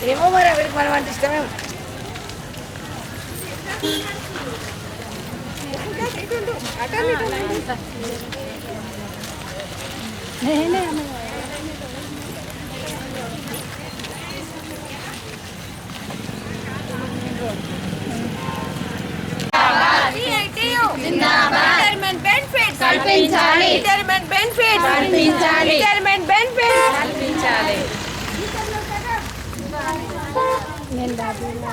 Tenemos para ver cuál antes también.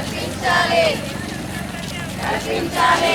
కల్పించాలి కల్పించాలి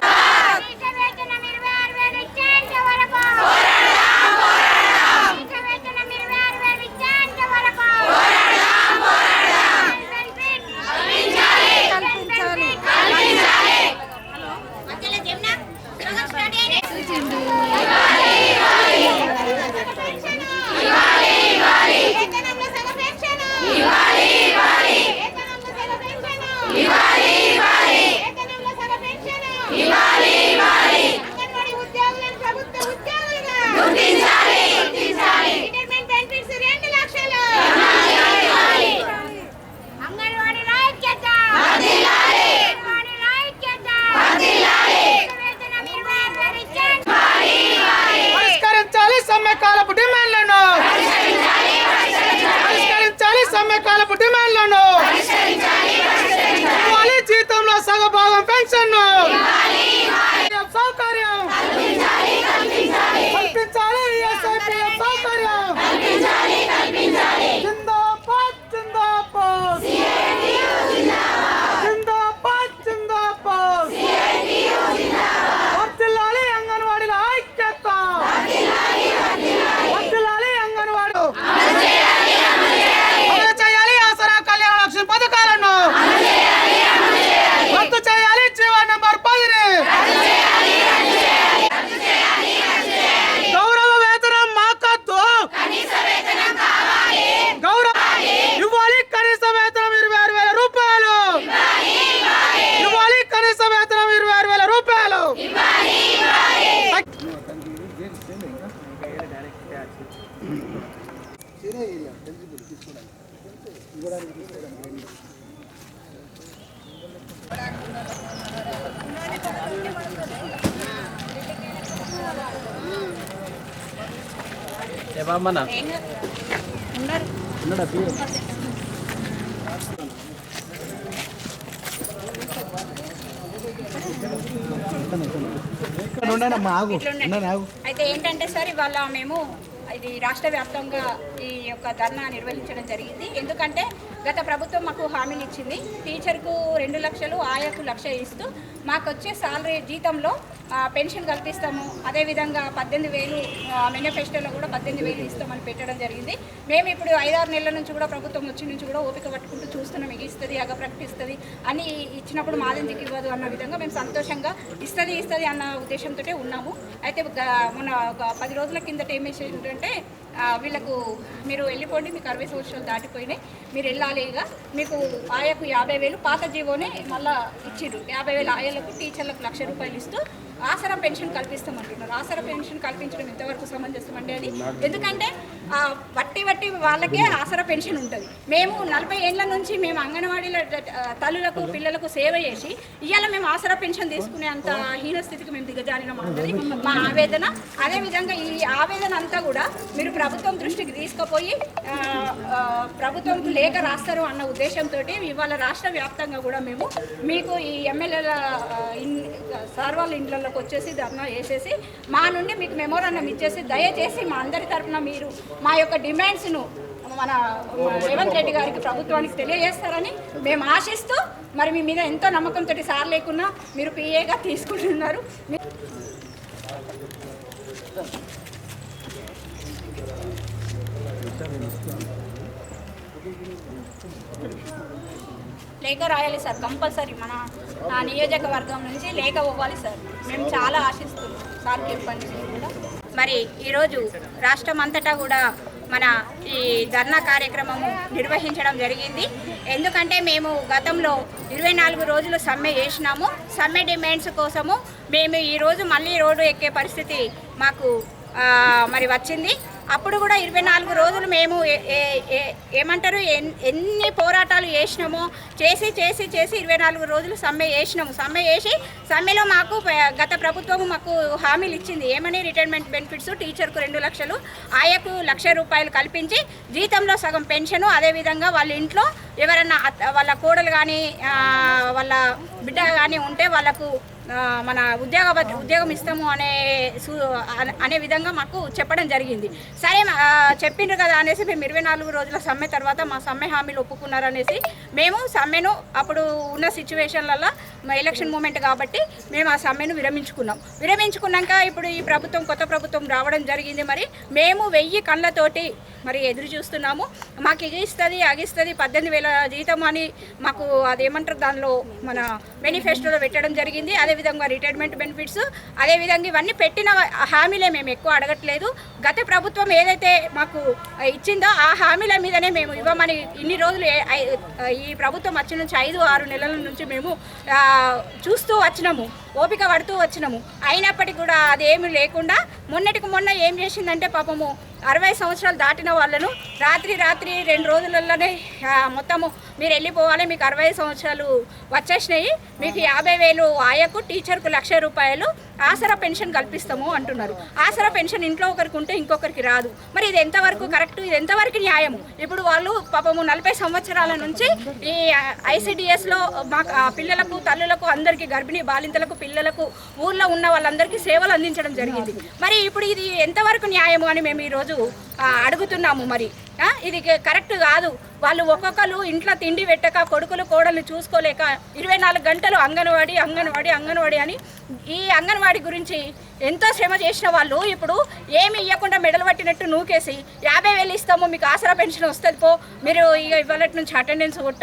sa and ang అయితే ఏంటంటే సార్ ఇవాళ మేము ఇది రాష్ట్ర వ్యాప్తంగా ఈ యొక్క ధర్నా నిర్వహించడం జరిగింది. ఎందుకంటే గత ప్రభుత్వం మాకు హామీలు ఇచ్చింది. టీచర్కు రెండు లక్షలు ఆయాకు లక్ష ఇస్తూ మాకు వచ్చే సాలరీ జీతంలో పెన్షన్ కల్పిస్తాము. అదేవిధంగా పద్దెనిమిది వేలు మేనిఫెస్టోలో కూడా పద్దెనిమిది వేలు ఇస్తామని పెట్టడం జరిగింది. మేము ఇప్పుడు ఐదారు నెలల నుంచి కూడా ప్రభుత్వం వచ్చి నుంచి కూడా ఓపిక పట్టుకుంటూ చూస్తున్నాం. ఇది ఇస్తుంది అగ ప్రకటిస్తుంది అని ఇచ్చినప్పుడు మాదెందుకు ఇవ్వదు అన్న విధంగా మేము సంతోషంగా ఇస్తుంది ఇస్తుంది అన్న ఉద్దేశంతో ఉన్నాము. అయితే గ- మొన్న ఒక పది రోజుల కిందట ఏం ఏంటంటే వీళ్ళకు మీరు వెళ్ళిపోండి మీకు అరవై సంవత్సరాలు దాటిపోయినాయి. మీరు వెళ్ళాలి ఇక. మీకు ఆయకు యాభై వేలు పాత జీవోనే మళ్ళా ఇచ్చిర్రు. యాభై వేలు ఆయలకు టీచర్లకు లక్ష రూపాయలు ఇస్తూ ఆసరా పెన్షన్ కల్పిస్తామంటున్నారు. ఆసరా పెన్షన్ కల్పించడం ఎంతవరకు సమంజసం అంటే అది? ఎందుకంటే వట్టి వట్టి వాళ్ళకే ఆసరా పెన్షన్ ఉంటుంది. మేము నలభై ఏళ్ళ నుంచి మేము అంగన్వాడీల తల్లులకు పిల్లలకు సేవ చేసి ఇవాళ మేము ఆసరా పెన్షన్ తీసుకునే అంత హీన స్థితికి మేము దిగజారినాం అన్నది మా ఆవేదన. అదేవిధంగా ఈ ఆవేదన అంతా కూడా మీరు ప్రభుత్వం దృష్టికి తీసుకుపోయి ప్రభుత్వంకు లేఖ రాస్తారు అన్న ఉద్దేశంతో ఇవాళ రాష్ట్ర వ్యాప్తంగా కూడా మేము మీకు ఈ ఎమ్మెల్యేల సార్ వాళ్ళ ఇండ్లలోకి వచ్చేసి ధర్నా వేసేసి మా నుండి మీకు మెమోరాండం ఇచ్చేసి దయచేసి మా అందరి తరఫున మీరు మా యొక్క డిమాండ్స్ను మన రేవంత్ రెడ్డి గారికి ప్రభుత్వానికి తెలియజేస్తారని మేము ఆశిస్తూ మరి మీ మీద ఎంతో నమ్మకంతో సార్ లేకున్నా మీరు పిఏగా తీసుకుంటున్నారు. లేఖ రాయాలి సార్ కంపల్సరీ మన నా నియోజకవర్గం నుంచి లేఖ ఇవ్వాలి సార్. మేము చాలా ఆశిస్తున్నాం సార్ చెప్పండి కూడా మరి ఈరోజు రాష్ట్రం అంతటా కూడా మన ఈ ధర్నా కార్యక్రమము నిర్వహించడం జరిగింది. ఎందుకంటే మేము గతంలో ఇరవై నాలుగు రోజులు సమ్మె చేసినాము. సమ్మె డిమాండ్స్ కోసము మేము ఈరోజు మళ్ళీ రోడ్డు ఎక్కే పరిస్థితి మాకు మరి వచ్చింది. అప్పుడు కూడా ఇరవై నాలుగు రోజులు మేము ఏ- ఏ- ఏమంటారు? ఎన్ని పోరాటాలు చేసినామో చేసి చేసి చేసి ఇరవై నాలుగు రోజులు సమ్మె చేసినాము. సమ్మె చేసి సమ్మెలో మాకు గత ప్రభుత్వం మాకు హామీలు ఇచ్చింది. ఏమని? రిటైర్మెంట్ బెనిఫిట్స్ టీచర్కు రెండు లక్షలు ఆయకు లక్ష రూపాయలు కల్పించి జీతంలో సగం పెన్షను అదేవిధంగా వాళ్ళ ఇంట్లో ఎవరన్నా వాళ్ళ కోడలు కానీ వాళ్ళ బిడ్డ కానీ ఉంటే వాళ్ళకు మన ఉద్యోగ ఉద్యోగం ఇస్తాము అనే అనే- అనే విధంగా మాకు చెప్పడం జరిగింది. సరే చెప్పిండ్రు కదా అనేసి మేము ఇరవై నాలుగు రోజుల సమ్మె తర్వాత మా సమ్మె హామీలు ఒప్పుకున్నారనేసి మేము సమ్మెను అప్పుడు ఉన్న సిచ్యువేషన్లలో ఎలక్షన్ మూమెంట్ కాబట్టి మేము ఆ సమ్మెను విరమించుకున్నాం. విరమించుకున్నాక ఇప్పుడు ఈ ప్రభుత్వం కొత్త ప్రభుత్వం రావడం జరిగింది మరి. మేము వెయ్యి కళ్ళతోటి మరి ఎదురు చూస్తున్నాము. మాకు ఇది ఇస్తుంది అగిస్తుంది పద్దెనిమిది వేల జీతం అని మాకు అదేమంటారు దానిలో మన మేనిఫెస్టోలో పెట్టడం జరిగింది. అదే అదేవిధంగా రిటైర్మెంట్ బెనిఫిట్స్ అదేవిధంగా ఇవన్నీ పెట్టిన హామీలే మేము ఎక్కువ అడగట్లేదు. గత ప్రభుత్వం ఏదైతే మాకు ఇచ్చిందో ఆ హామీల మీదనే మేము ఇవ్వమని ఇన్ని రోజులు ఏ- ఈ ప్రభుత్వం వచ్చిన నుంచి ఐదు ఆరు నెలల నుంచి మేము చూస్తూ వచ్చినాము. ఓపిక పడుతూ వచ్చినాము. అయినప్పటికీ కూడా అదేమి లేకుండా మొన్నటికి మొన్న ఏం చేసిందంటే పాపము అరవై సంవత్సరాలు దాటిన వాళ్ళను రాత్రి రాత్రి రెండు రోజులలోనే మొత్తము మీరు వెళ్ళిపోవాలి మీకు అరవై సంవత్సరాలు వచ్చేసినాయి. మీకు యాభై వేలు ఆయకు టీచర్కు లక్ష రూపాయలు ఆసరా పెన్షన్ కల్పిస్తాము అంటున్నారు. ఆసరా పెన్షన్ ఇంట్లో ఒకరికి ఉంటే ఇంకొకరికి రాదు. మరి ఇది ఎంతవరకు కరెక్ట్? ఇది ఎంతవరకు న్యాయము? ఇప్పుడు వాళ్ళు పాపము నలభై సంవత్సరాల నుంచి ఈ ఐసిడిఎస్లో మా పిల్లలకు తల్లులకు అందరికీ గర్భిణీ బాలింతలకు పిల్లలకు ఊళ్ళో ఉన్న వాళ్ళందరికీ సేవలు అందించడం జరిగింది. మరి ఇప్పుడు ఇది ఎంతవరకు న్యాయము అని మేము ఈరోజు అడుగుతున్నాము మరి. ఇది కరెక్ట్ కాదు. వాళ్ళు ఒక్కొక్కరు ఇంట్లో తిండి పెట్టక కొడుకులు కోడలు చూసుకోలేక ఇరవై నాలుగు గంటలు అంగన్వాడి అంగన్వాడి అంగన్వాడి అని ఈ అంగన్వాడి గురించి ఎంతో శ్రమ చేసిన వాళ్ళు ఇప్పుడు ఏమి ఇవ్వకుండా మెడలు పట్టినట్టు నూకేసి యాభై వేలు ఇస్తాము మీకు ఆసరా పెన్షన్ వస్తుంది పో మీరు ఇక ఇవాళ నుంచి అటెండెన్స్ కొట్ట